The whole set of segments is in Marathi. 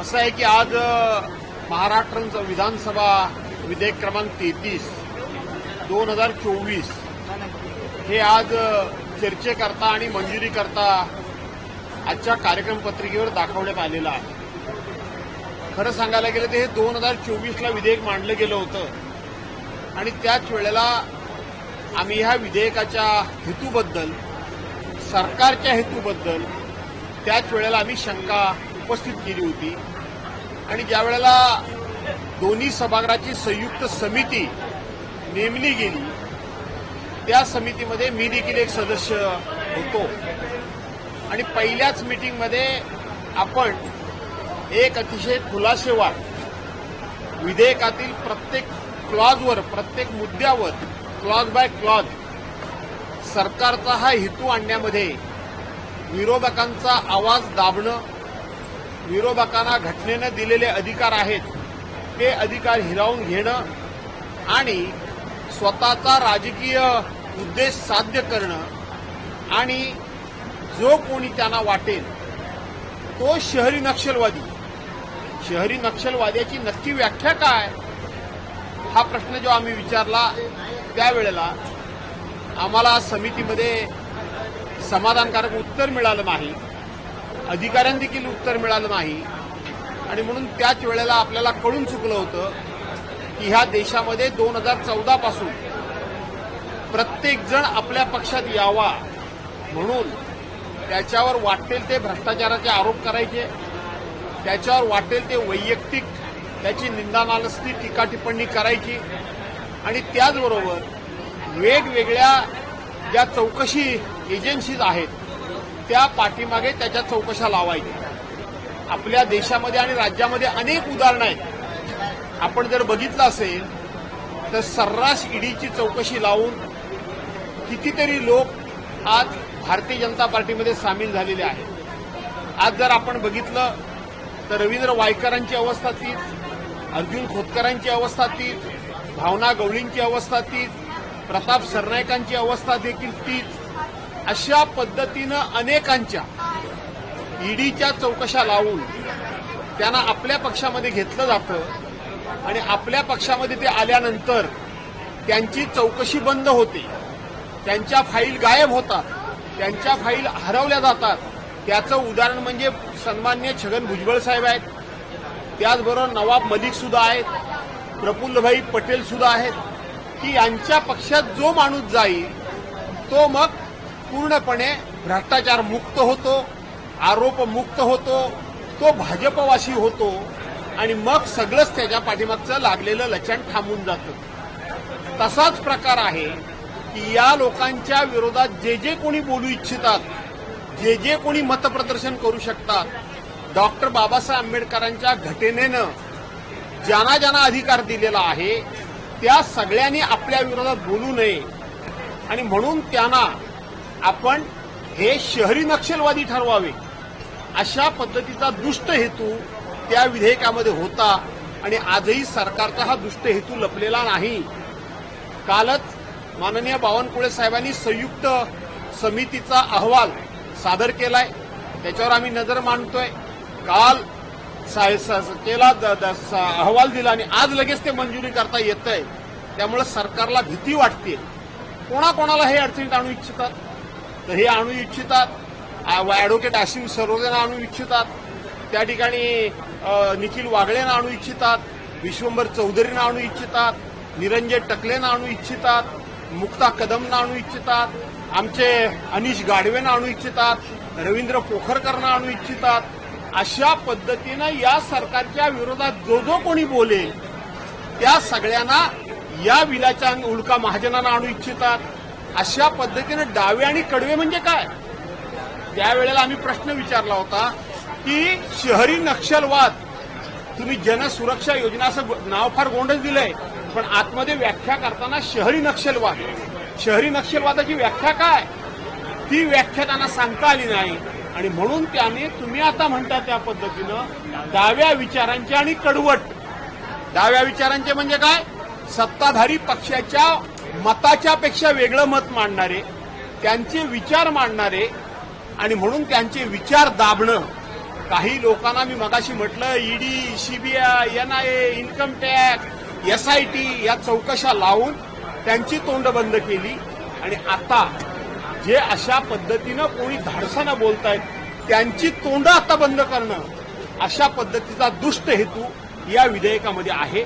असं आहे की आज महाराष्ट्रांचं महाराष्ट्राचं विधानसभा विधेयक क्रमांक तेहतीस दोन हजार चोवीस हे आज चर्चेकरता आणि मंजुरीकरता आजच्या कार्यक्रम पत्रिकेवर दाखवण्यात आलेलं आहे. खरं सांगायला गेलं तर हे दोन हजार चोवीसला विधेयक मांडलं गेलं होतं. आणि त्याच वेळेला आम्ही ह्या विधेयकाच्या हेतूबद्दल सरकारच्या हेतूबद्दल त्याच वेळेला आम्ही शंका उपस्थित केली होती. आणि ज्या वेळेला दोन्ही सभागृहाची संयुक्त समिती नेमली गेली त्या समितीमध्ये मी देखील एक सदस्य होतो. आणि पहिल्याच मीटिंगमध्ये आपण एक अतिशय खुलासेवार विधेयकातील प्रत्येक क्लॉजवर प्रत्येक मुद्द्यावर क्लॉज बाय क्लॉज सरकारचा हा हेतू आणण्यामध्ये विरोधकांचा आवाज दाबणं विरोधकांना घटनेनं दिलेले अधिकार आहेत ते अधिकार हिरावून घेणं आणि स्वतःचा राजकीय उद्देश साध्य करणं आणि जो कोणी त्यांना वाटेल तो शहरी नक्षलवादी. शहरी नक्षलवाद्याची नक्की व्याख्या काय? हा प्रश्न जो आम्ही विचारला त्यावेळेला आम्हाला समितीमध्ये समाधानकारक उत्तर मिळालं नाही. अधिकाऱ्यांनी देखील उत्तर मिळालं नाही. आणि म्हणून त्याच वेळेला आपल्याला कळून चुकलं होतं की ह्या देशामध्ये दोन हजार चौदापासून प्रत्येकजण आपल्या पक्षात यावा म्हणून त्याच्यावर वाटेल ते भ्रष्टाचाराचे आरोप करायचे त्याच्यावर वाटेल ते वैयक्तिक त्याची निंदानालस्ती टीका टिप्पणी करायची आणि त्याचबरोबर वेगवेगळ्या ज्या चौकशी एजन्सीज आहेत त्या पाठीमागे त्याच्या चौकशा लावायच्या. आपल्या देशामध्ये आणि राज्यामध्ये अनेक उदाहरणं आहेत. आपण जर बघितलं असेल तर सर्रास ईडीची चौकशी लावून कितीतरी लोक आज भारतीय जनता पार्टीमध्ये सामील झालेले आहेत. आज जर आपण बघितलं तर रवींद्र वायकरांची अवस्था तीच अर्जुन खोतकरांची अवस्था तीच भावना गवळींची अवस्था तीच प्रताप सरनाईकांची अवस्था देखील तीच. अशा पद्धतीनं अनेकांच्या ईडीच्या चौकशा लावून त्यांना आपल्या पक्षामध्ये घेतलं जातं आणि आपल्या पक्षामध्ये ते आल्यानंतर त्यांची चौकशी बंद होते. त्यांच्या फाईल गायब होतात. त्यांच्या फाईल हरवल्या जातात. त्याचं उदाहरण म्हणजे सन्मान्य छगन भुजबळ साहेब आहेत. त्याचबरोबर नवाब मलिक सुद्धा आहेत. प्रफुल्लभाई पटेल सुद्धा आहेत. की यांच्या पक्षात जो माणूस जाईल तो मग पूर्णपणे भ्रष्टाचार मुक्त होतो आरोप मुक्त होतो तो भाजपवाशी होतो आणि मग सगळंच त्याच्या पाठीमागचं लागलेलं लचण थांबून जातं. तसाच प्रकार आहे की या लोकांच्या विरोधात जे जे कोणी बोलू इच्छितात जे जे कोणी मतप्रदर्शन करू शकतात डॉक्टर बाबासाहेब आंबेडकरांच्या घटनेनं ज्यांना ज्यांना अधिकार दिलेला आहे त्या सगळ्यांनी आपल्या विरोधात बोलू नये. आणि म्हणून त्यांना आपण हे शहरी नक्षलवादी ठरवावे. अशा पद्धतीचा दुष्ट हेतू त्या विधेयकामध्ये होता आणि आजही सरकारचा हा दुष्ट हेतू लपलेला नाही. कालच माननीय बावनकुळे साहेबांनी संयुक्त समितीचा अहवाल सादर केलाय. त्याच्यावर आम्ही नजर मांडतोय. काल सा- स- केला द- अहवाल दिला आणि आज लगेच ते मंजुरी करता येत आहे त्यामुळे सरकारला भीती वाटते कोणाकोणाला हे अडचणीत आणू इच्छितात? तर हे आणू इच्छितात. ॲडव्होकेट आशिम सरोदेनं आणू इच्छितात. त्या ठिकाणी निखिल वागळेनं आणू इच्छितात. विश्वंभर चौधरीनं आणू इच्छितात. निरंजय टकलेनं आणू इच्छितात. मुक्ता कदमनं आणू इच्छितात. आमचे अनिश गाडवेनं आणू इच्छितात. रवींद्र पोखरकरनं आणू इच्छितात. अशा पद्धतीनं या सरकारच्या विरोधात जो जो कोणी बोलेल त्या सगळ्यांना या विलाच्या उल्का महाजनांना आणू इच्छितात. अशा पद्धतीनं डावे आणि कडवे म्हणजे काय? त्यावेळेला आम्ही प्रश्न विचारला होता की शहरी नक्षलवाद तुम्ही जनसुरक्षा योजना असं नाव फार गोंडच दिलंय पण आतमध्ये व्याख्या करताना शहरी नक्षलवाद. शहरी नक्षलवादाची व्याख्या काय? ती व्याख्या त्यांना सांगता आली नाही. आणि म्हणून त्याने तुम्ही आता म्हणता त्या पद्धतीनं डाव्या विचारांचे आणि कडवट. डाव्या विचारांचे म्हणजे काय? सत्ताधारी पक्षाच्या मताच्या पेक्षा वेगळं मत मांडणारे त्यांचे विचार मांडणारे आणि म्हणून त्यांचे विचार दाबणं. काही लोकांना मी मगाशी म्हटलं ED CBI NIA income tax SIT या चौकशा लावून त्यांची तोंड बंद केली. आणि आता जे अशा पद्धतीनं कोणी धाडसानं बोलतायत त्यांची तोंड आता बंद करणं अशा पद्धतीचा दुष्ट हेतू या विधेयकामध्ये आहे.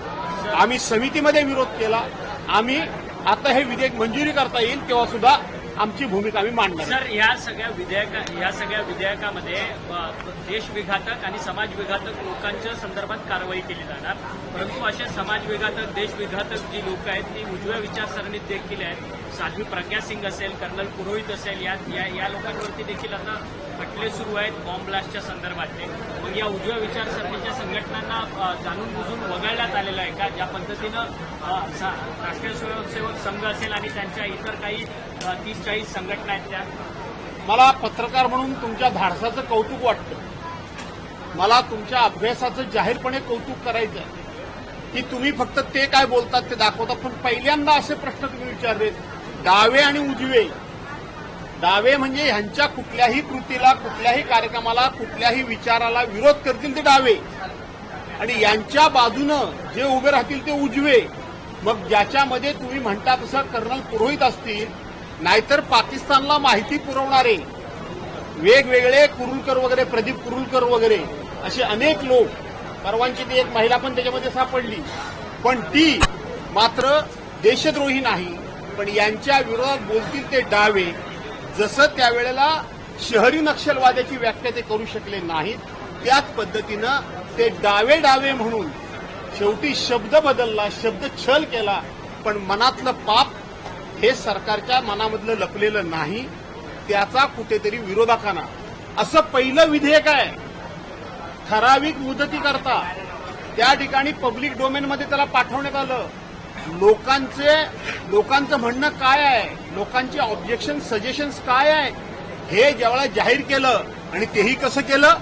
आम्ही समितीमध्ये विरोध केला. आम्ही आता हे विधेयक मंजुरी करता येईल तेव्हा सुद्धा आमची भूमिका आम्ही मांडणार. सर या सगळ्या विधेयका या सगळ्या विधेयकामध्ये देशविघातक देश विघातक आणि समाज विघातक लोकांच्या संदर्भात कारवाई केली जाणार. परंतु असे समाज विघातक देश विघातक जी लोक आहेत ती उजव्या विचारसरणीत देखील आहेत. साध्वी प्रज्ञा सिंग असेल कर्नल पुरोहित असेल या या, या लोकांवरती देखील आता खटले सुरू आहेत बॉम्ब ब्लास्टच्या संदर्भातले. मग या उजव्या विचारसरणीच्या संघटनांना जाणून बुजून वगळण्यात आलेलं आहे का? ज्या पद्धतीनं राष्ट्रीय स्वयंसेवक संघ असेल आणि त्यांच्या इतर काही तीस चाळीस संघटना आहेत त्या? मला पत्रकार म्हणून तुमच्या धाडसाचं कौतुक वाटतं. मला तुमच्या अभ्यासाचं जाहीरपणे कौतुक करायचं आहे. की तुम्ही फक्त ते काय बोलतात ते दाखवतात पण पहिल्यांदा असे प्रश्न तुम्ही विचारले डावे आणि उजवे. डावे म्हणजे ह्यांच्या कुठल्याही कृतीला कुठल्याही कार्यक्रमाला कुठल्याही विचाराला विरोध करतील ते डावे आणि यांच्या बाजूनं जे उभे राहतील ते उजवे. मग ज्याच्यामध्ये तुम्ही म्हणता तसं कर्नल पुरोहित असतील नाहीतर पाकिस्तानला माहिती पुरवणारे वेगवेगळे कुरुलकर वगैरे प्रदीप कुरुलकर वगैरे असे अनेक लोक परवांची ती एक महिला पण त्याच्यामध्ये सापडली. पण ती मात्र देशद्रोही नाही. पण यांच्या विरोधात बोलतील ते डावे. जसं त्यावेळेला शहरी नक्षलवाद्याची व्याख्या ते करू शकले नाहीत त्याच पद्धतीनं ते डावे डावे म्हणून शेवटी शब्द बदलला शब्द छल केला पण मनातलं पाप हे सरकारच्या मनामधलं लपलेलं नाही. त्याचा कुठेतरी विरोधकांना असं पहिलं विधेयक आहे. ठराविक मुदतीकरता त्या ठिकाणी पब्लिक डोमेनमध्ये त्याला पाठवण्यात आलं. लोकांचे लोकांचं म्हणणं काय आहे? लोकांचे ऑब्जेक्शन सजेशन्स काय आहे? हे ज्यावेळेला जाहीर केलं आणि तेही कसं केलं?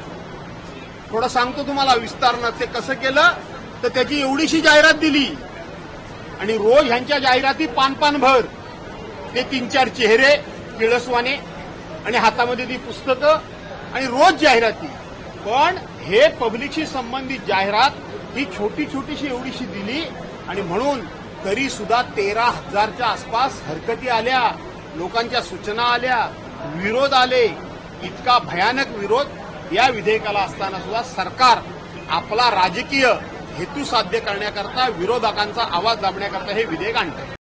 थोडं सांगतो तुम्हाला विस्तारनं ते कसं केलं? तर त्याची एवढीशी जाहिरात दिली. आणि रोज ह्यांच्या जाहिराती पानपानभर भर. ते तीन चार चेहरे किळसवाने आणि हातामध्ये ती पुस्तकं आणि रोज जाहिराती पण हे पब्लिकशी संबंधित जाहिरात ही छोटी छोटीशी एवढीशी दिली आणि म्हणून तरी सुद्धा तेरा हजारच्या आसपास हरकती आल्या. लोकांच्या सूचना आल्या. विरोध आले. इतका भयानक विरोध या विधेयकाला असताना सुद्धा सरकार आपला राजकीय हेतू साध्य करण्याकरता विरोधकांचा आवाज दाबण्याकरता हे विधेयक आणतं